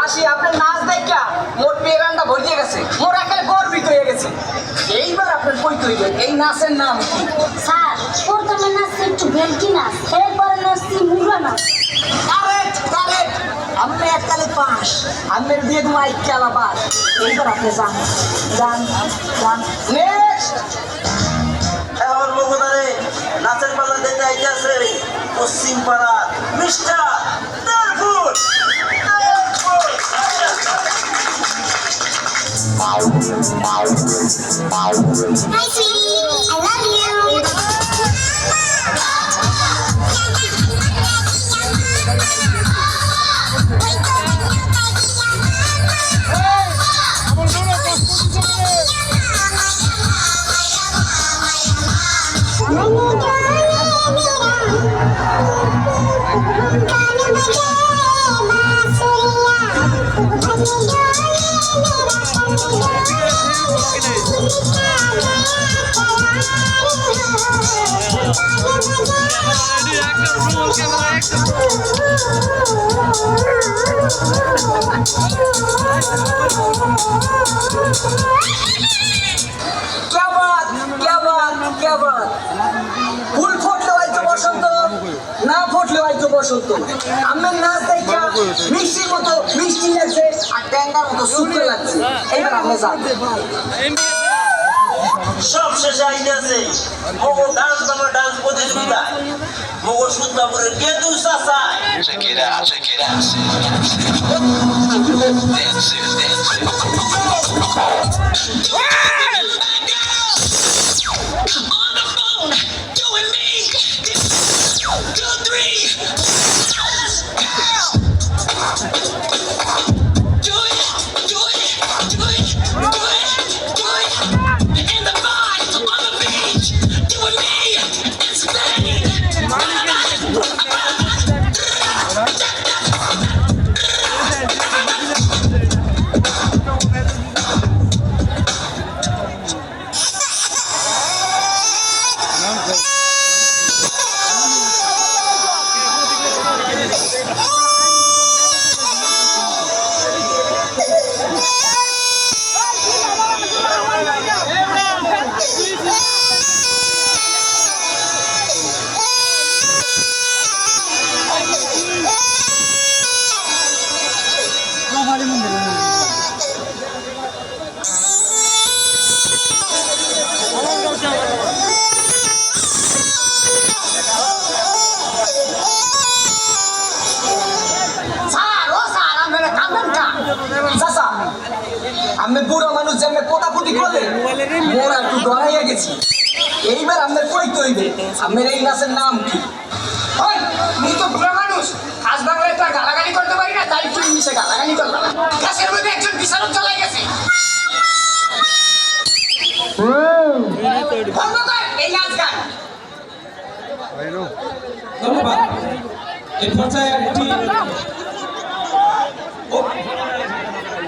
আসি আপনার নাচ দেখা মোর পেরানটা ভরিয়ে গেছে মোর একালে গর্বিত হয়ে গেছে। এইবার আপনার কই তৈরি এই নাচের নাম কি? স্যার প্রথমে নাচছে একটু ভেলকি নাচ এরপরে নাচছি মুগা নাচ কারেক্ট কারেক্ট আপনি এককালে পাস আপনার দিয়ে দেবো আইকে আলাবার এইবার আপনি যান। যান যান। এখন মুখদারে নাচের পালা দিতে আইতেছে পশ্চিম পাড়া মিস্টার দারফুল দারফুল ফুল ফুটলে হয়তো বসন্ত না ফুটলে হয়তো বসন্ত আমার নাচ দেখা মিষ্টির মতো মিষ্টি লাগছে আর ট্যাঙ্গার মতো শুকনো লাগছে এইবার আপনি যান সব শেষে আইতেছে মগো ডান্স নামে ডান্স প্রতিযোগিতা মগো সুন্দরপুরের it. On the phone, doing me. Two, three. Sir চাচা, আমি বুড়ো মানুষ যে আমি কোটাকুটি করলে মোর একটু ডরাইয়া গেছি। এইবার আপনার কই তৈবে আপনার এই নাচের নাম কি? ওই তো বুড়ো মানুষ। কাজ বাংলায় তো গালাগালি করতে পারি না, তাই তুই মিশে গালাগালি করলাম গাছের মধ্যে একজন বিচারক চলাই গেছে। এই নাচ গান। ধন্যবাদ। এই পর্যায়ে একটি